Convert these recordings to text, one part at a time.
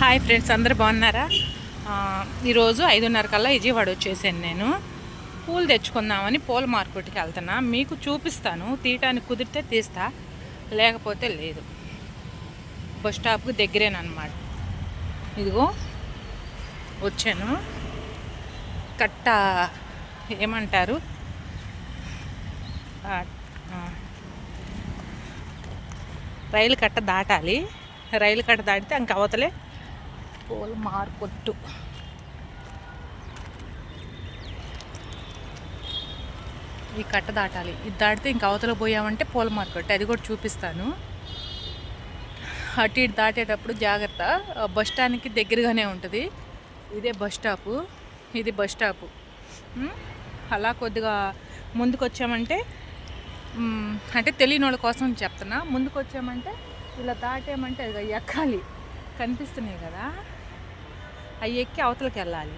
Hi friends అందరు బాగున్నారా? ఈరోజు ఐదున్నర కల్లా విజయవాడ వచ్చేసాను నేను. పూలు తెచ్చుకుందామని పూల మార్కెట్కి వెళ్తున్నా. మీకు చూపిస్తాను. తీయటానికి కుదిరితే తీస్తా. లేకపోతే లేదు. బస్ స్టాప్కి దగ్గరేనమాట ఇదిగో వచ్చాను. కట్ట ఏమంటారు? రైలు కట్ట దాటాలి. రైలు కట్ట దాటితే ఇంక అవతలే పూల మార్కొట్టు. ఈ కట్ట దాటాలి. ఇది దాటితే ఇంక అవతల పోయామంటే పూల మార్కెట్ అది కూడా చూపిస్తాను. అటు ఇటు దాటేటప్పుడు జాగ్రత్త. బస్ స్టాండ్కి దగ్గరగానే ఉంటుంది. ఇదే బస్ స్టాపు. ఇది బస్ స్టాపు. అలా కొద్దిగా ముందుకు వచ్చామంటే అంటే తెలియని వాళ్ళ కోసం చెప్తున్నా. ముందుకు వచ్చామంటే ఇలా దాటామంటే అది ఎక్కాలి. కనిపిస్తున్నాయి కదా. అవి ఎక్కి అవతలకి వెళ్ళాలి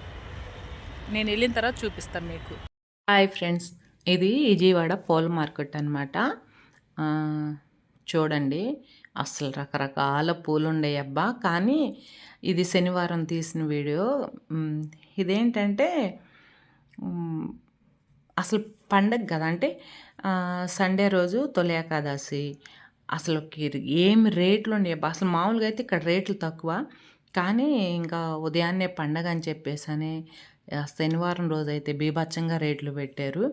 నేను వెళ్ళిన తర్వాత చూపిస్తాను మీకు. హాయ్ ఫ్రెండ్స్ ఇది విజయవాడ పూల మార్కెట్ అనమాట చూడండి అసలు రకరకాల పూలు ఉండే అబ్బా. కానీ ఇది శనివారం తీసిన వీడియో. ఇదేంటంటే అసలు పండగ కదా. అంటే సండే రోజు తొలి ఏకాదశి. అసలు కి- ఏమి రేట్లు అబ్బా అసలు మామూలుగా అయితే ఇక్కడ రేట్లు తక్కువ. కానీ ఇంకా ఉదయాన్నే పండగ అని చెప్పేసి శనివారం రోజు అయితే బీభత్సంగా రేట్లు పెట్టారు.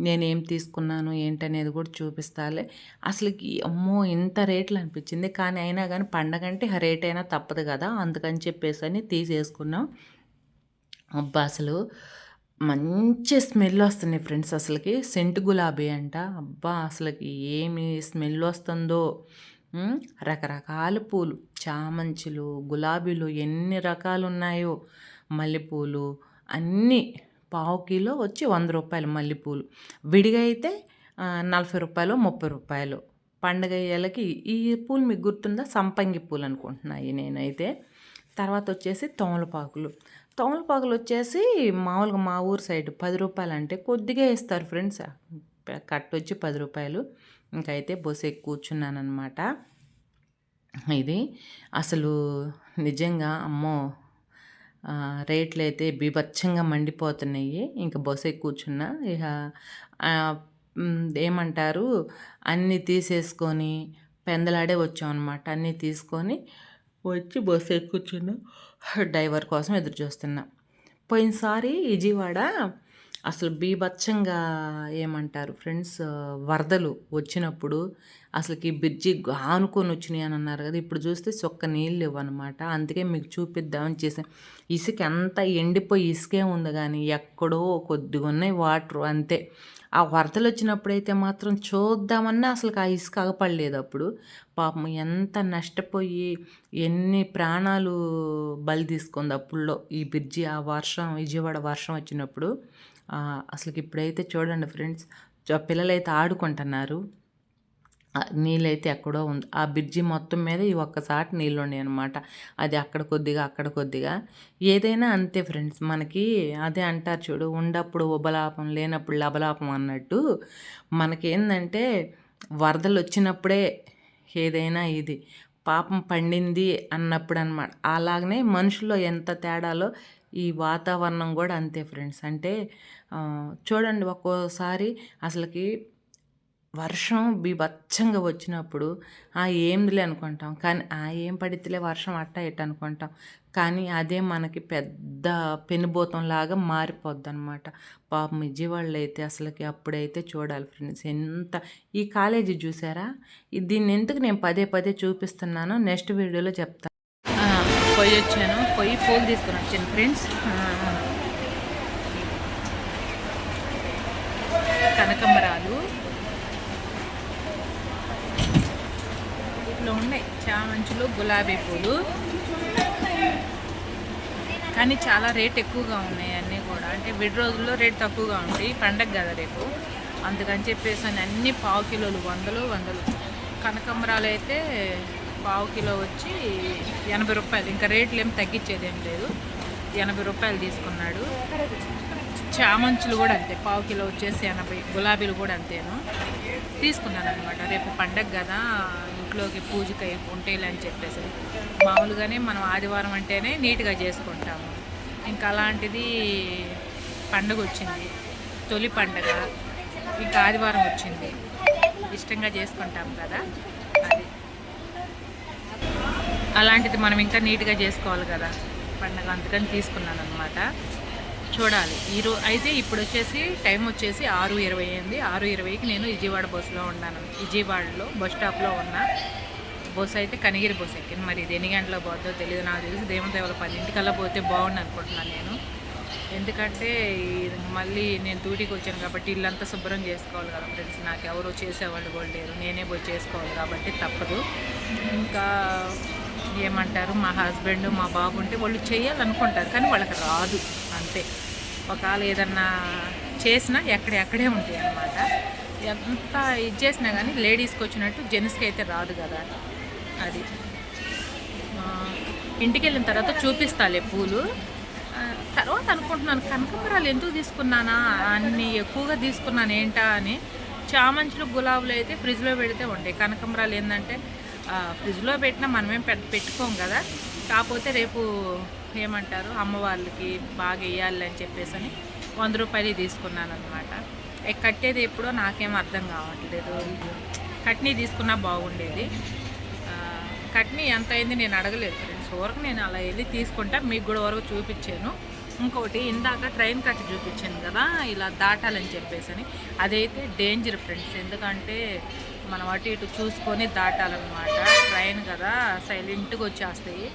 నేనేం తీసుకున్నాను ఏంటనేది కూడా చూపిస్తాలే. అసలుకి అమ్మో ఇంత రేట్లు అనిపించింది. కానీ అయినా కానీ పండగ అంటే రేట్ అయినా తప్పదు కదా అందుకని చెప్పేసి అని తీసేసుకున్నాం. అబ్బా అసలు మంచి స్మెల్ వస్తున్నాయి ఫ్రెండ్స్ అసలుకి. సెంట్ గులాబీ అంట. అబ్బా అసలుకి ఏమి స్మెల్ వస్తుందో. రకరకాల పూలు. చామంచులు గులాబీలు ఎన్ని రకాలు ఉన్నాయో మల్లెపూలు అన్నీ పావు కిలో వచ్చి వంద రూపాయలు మల్లెపూలు. విడిగా అయితే నలభై రూపాయలు ముప్పై రూపాయలు. పండగ ఈ పూలు మీకు గుర్తుందా? సంపంగి పూలు అనుకుంటున్నాయి నేనైతే. తర్వాత వచ్చేసి తోమలపాకులు. తోమలపాకులు వచ్చేసి మామూలుగా మా ఊరు సైడ్ పది రూపాయలు అంటే కొద్దిగా ఇస్తారు ఫ్రెండ్స్. కట్ వచ్చి పది రూపాయలు. ఇంకైతే బొసే కూర్చున్నాను అనమాట ఇది అసలు నిజంగా అమ్మో రేట్లు అయితే బీభత్సంగా మండిపోతున్నాయి. ఇంకా బస్సు ఎక్కి కూర్చున్నా ఇక ఏమంటారు అన్నీ తీసేసుకొని పెందలాడే వచ్చాం అనమాట అన్నీ తీసుకొని వచ్చి బస్సు ఎక్కి కూర్చున్నా. డ్రైవర్ కోసం ఎదురు చూస్తున్నా. పోయినసారి విజయవాడ అసలు బీభత్సంగా ఏమంటారు ఫ్రెండ్స్ వరదలు వచ్చినప్పుడు అసలుకి బ్రిడ్జి ఆనుకొని వచ్చినాయి అని అన్నారు కదా. ఇప్పుడు చూస్తే చొక్క నీళ్ళు ఇవ్వనమాట. అందుకే మీకు చూపిద్దామని చేసాం ఇసుక అంతా ఎండిపోయి ఇసుకే ఉంది కానీ ఎక్కడో కొద్దిగా ఉన్నాయి వాటర్ అంతే. ఆ వరదలు వచ్చినప్పుడైతే మాత్రం చూద్దామన్నా అసలు ఆ ఇసుక అగపడలేదు అప్పుడు. పాపం ఎంత నష్టపోయి ఎన్ని ప్రాణాలు బలి తీసుకుంది అప్పుల్లో ఈ బ్రిడ్జి ఆ వర్షం విజయవాడ వర్షం వచ్చినప్పుడు. అసలుకి ఇప్పుడైతే చూడండి ఫ్రెండ్స్ పిల్లలైతే ఆడుకుంటున్నారు. నీళ్ళైతే ఎక్కడో ఉంది. ఆ బ్రిడ్జి మొత్తం మీద ఈ ఒక్కసారి నీళ్ళు ఉన్నాయి అనమాట అది అక్కడ కొద్దిగా అక్కడ కొద్దిగా. ఏదైనా అంతే ఫ్రెండ్స్ మనకి అదే అంటారు చూడు ఉండప్పుడు ఉబలాపం లేనప్పుడు లబలాపం అన్నట్టు. మనకేందంటే వరదలు వచ్చినప్పుడే ఏదైనా ఇది పాపం పండింది అన్నప్పుడు అనమాట అలాగనే మనుషుల్లో ఎంత తేడాలో ఈ వాతావరణం కూడా అంతే ఫ్రెండ్స్. అంటే చూడండి ఒక్కోసారి అసలుకి వర్షం బీభత్సంగా వచ్చినప్పుడు ఆ ఏందిలే అనుకుంటాం. కానీ ఆ ఏం పడితేలే వర్షం అట్ట ఇట్ట అనుకుంటాం. కానీ అదే మనకి పెద్ద పెనుభూతం లాగా మారిపోద్ది అనమాట పాపం విజయవాడలో అయితే అసలుకి అప్పుడైతే చూడాలి ఫ్రెండ్స్. ఎంత ఈ కాలేజీ చూసారా? దీన్ని ఎందుకు నేను పదే పదే చూపిస్తున్నానో నెక్స్ట్ వీడియోలో చెప్తాను పోయి వచ్చాను. పోయి పూలు తీసుకుని వచ్చాను ఫ్రెండ్స్. కనకంబరాలు. ఇట్లా ఉన్నాయి. చామంచులు గులాబీ పూలు. కానీ చాలా రేట్ ఎక్కువగా ఉన్నాయి అన్నీ కూడా. అంటే విడి రోజుల్లో రేట్ తక్కువగా ఉంటాయి. పండగ కదా రేపు. అందుకని చెప్పేసి అన్నీ అన్ని పావు కిలోలు వందలు వందలు. కనకంబరాలు అయితే పావు కిలో వచ్చి ఎనభై రూపాయలు. ఇంకా రేట్లు ఏం తగ్గించేది ఏం లేదు. ఎనభై రూపాయలు తీసుకున్నాడు. చామంచులు కూడా అంతే. పావు కిలో వచ్చేసి ఎనభై. గులాబీలు కూడా అంతేను. తీసుకున్నాను అనమాట రేపు పండగ కదా. ఇంట్లోకి పూజకి అయి ఉంటాయిలే అని చెప్పేసి. మామూలుగానే మనం ఆదివారం అంటేనే నీట్గా చేసుకుంటాము. ఇంకా అలాంటిది పండగ వచ్చింది. తొలి పండగ. ఇంకా ఆదివారం వచ్చింది. ఇష్టంగా చేసుకుంటాం కదా. అలాంటిది మనం ఇంకా నీట్గా చేసుకోవాలి కదా. పండగ అందుకని తీసుకున్నాను అనమాట చూడాలి ఈరో అయితే ఇప్పుడు వచ్చేసి టైం వచ్చేసి ఆరు ఇరవై అయింది. ఆరు ఇరవైకి నేను విజయవాడ బస్సులో ఉన్నాను. విజయవాడలో బస్ స్టాప్లో ఉన్నా బస్సు అయితే కనిగిరి బస్సు ఎక్కింది. మరి ఇది ఎన్ని గంటలో పోతుందో తెలియదు నాకు తెలిసి దేవుని పదింటికల్లా పోతే బాగుండు అనుకుంటున్నాను నేను. ఎందుకంటే మళ్ళీ నేను డ్యూటీకి వచ్చాను కాబట్టి ఇల్లంతా శుభ్రం చేసుకోవాలి కదా ఫ్రెండ్స్. నాకు ఎవరు చేసేవాళ్ళు కూడా లేరు. నేనే పోయి చేసుకోవాలి కాబట్టి తప్పదు. ఇంకా ఏమంటారు? మా హస్బెండ్ మా బాబు ఉంటే వాళ్ళు చేయాలనుకుంటారు కానీ వాళ్ళకి రాదు. అంతే. ఒకవేళ ఏదన్నా చేసినా ఎక్కడెక్కడే ఉంటాయి అన్నమాట. ఎంత ఇది చేసినా కానీ లేడీస్కి వచ్చినట్టు జెంట్స్కి అయితే రాదు కదా. అది. ఇంటికి వెళ్ళిన తర్వాత చూపిస్తాలే పూలు. తర్వాత అనుకుంటున్నాను కనకాంబరాలు ఎందుకు తీసుకున్నానా? అన్ని ఎక్కువగా తీసుకున్నాను ఏంటా అని. చామంచులు గులాబులు అయితే ఫ్రిడ్జ్లో పెడితే ఉంటాయి. కనకాంబరాలు ఏంటంటే ఫ్రిడ్జ్లో పెట్టినా మనమేం పెట్ పెట్టుకోం కదా. కాకపోతే రేపు ఏమంటారు అమ్మ వాళ్ళకి బాగా వేయాలి అని చెప్పేసి అని వంద రూపాయలు తీసుకున్నాను అనమాట కట్టేది ఎప్పుడో నాకేం అర్థం కావట్లేదు. కట్నీ తీసుకున్నా బాగుండేది. కట్నీ ఎంత అయింది నేను అడగలేదు ఫ్రెండ్స్. వరకు నేను అలా వెళ్ళి తీసుకుంటా మీకు కూడా వరకు చూపించాను. ఇంకోటి ఇందాక ట్రైన్ కట్ చూపించాను కదా ఇలా దాటాలని చెప్పేసి అని అదైతే డేంజర్ ఫ్రెండ్స్. ఎందుకంటే మనం అటు ఇటు చూసుకొని దాటాలన్నమాట. ట్రైన్ కదా సైలెంట్గా వచ్చేస్తాయి.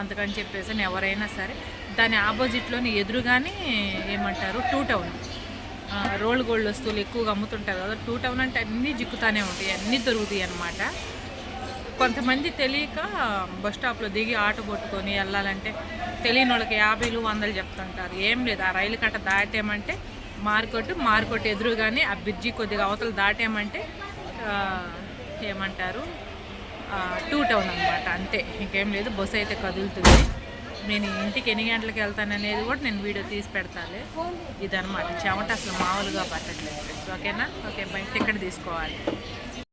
అందుకని చెప్పేసి ఎవరైనా సరే దాని ఆపోజిట్లోని ఎదురుగానే ఏమంటారు టూ టౌన్. రోల్ గోల్డ్ వస్తువులు ఎక్కువగా అమ్ముతుంటారు కదా టూ టౌన్ అంటే అన్నీ జిక్కుతానే ఉంటాయి అన్నీ దొరుకుతాయి అన్నమాట. కొంతమంది తెలియక బస్ స్టాప్లో దిగి ఆటో పట్టుకొని వెళ్ళాలంటే తెలియని వాళ్ళకి యాభైలు వందలు చెప్తుంటారు. ఏం లేదు ఆ రైలు కట్ట దాటామంటే మార్కెట్ మార్కెట్ ఎదురుగానే ఆ బ్రిడ్జి కొద్దిగా అవతలు దాటామంటే ఏమంటారు? టూ టౌన్ అనమాట అంతే. ఇంకేం లేదు బస్సు అయితే కదులుతుంది. నేను ఇంటికి ఎన్ని గంటలకు వెళ్తాను అనేది కూడా నేను వీడియో తీసి పెడతాను ఇదనమాట చెమట అసలు మామూలుగా పట్టట్లేదు. ఓకేనా? ఓకే బయట ఎక్కడ తీసుకోవాలి.